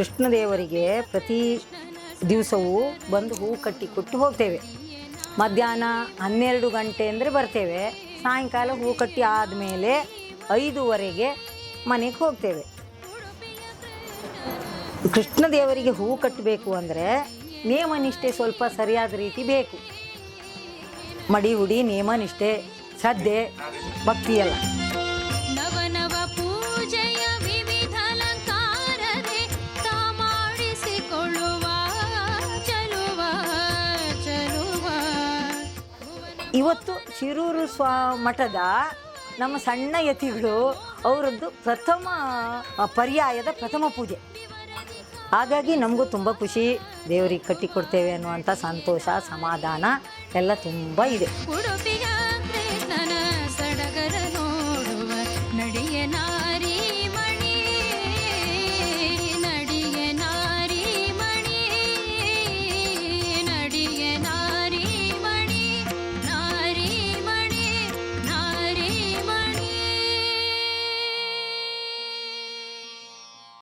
ಕೃಷ್ಣ ದೇವರಿಗೆ ಪ್ರತಿ ದಿವಸವೂ ಬಂದು ಹೂ ಕಟ್ಟಿ ಕೊಟ್ಟು ಹೋಗ್ತೇವೆ. ಮಧ್ಯಾಹ್ನ ಹನ್ನೆರಡು ಗಂಟೆ ಅಂದರೆ ಬರ್ತೇವೆ. ಸಾಯಂಕಾಲ ಹೂ ಕಟ್ಟಿ ಆದಮೇಲೆ ಐದುವರೆಗೆ ಮನೆಗೆ ಹೋಗ್ತೇವೆ. ಕೃಷ್ಣ ದೇವರಿಗೆ ಹೂ ಕಟ್ಟಬೇಕು ಅಂದರೆ ನಿಯಮ ನಿಷ್ಠೆ ಸ್ವಲ್ಪ ಸರಿಯಾದ ರೀತಿ ಬೇಕು. ಮಡಿ ಉಡಿ ನಿಯಮ ನಿಷ್ಠೆ ಶ್ರದ್ಧೆ, ಭಕ್ತಿ ಇವತ್ತು ಶಿರೂರು ಸ್ವಾ, ಮಠದ ನಮ್ಮ ಸಣ್ಣ ಯತಿಗಳು ಅವರದ್ದು ಪ್ರಥಮ ಪರ್ಯಾಯದ ಪ್ರಥಮ ಪೂಜೆ. ಹಾಗಾಗಿ ನಮಗೂ ತುಂಬ ಖುಷಿ. ದೇವರಿಗೆ ಕಟ್ಟಿಕೊಡ್ತೇವೆ ಅನ್ನುವಂಥ ಸಂತೋಷ, ಸಮಾಧಾನ ಎಲ್ಲ ತುಂಬ ಇದೆ. ಉಡುಪಿಯ ಸಡಗರ ನೋಡುವ ನಡೆಯ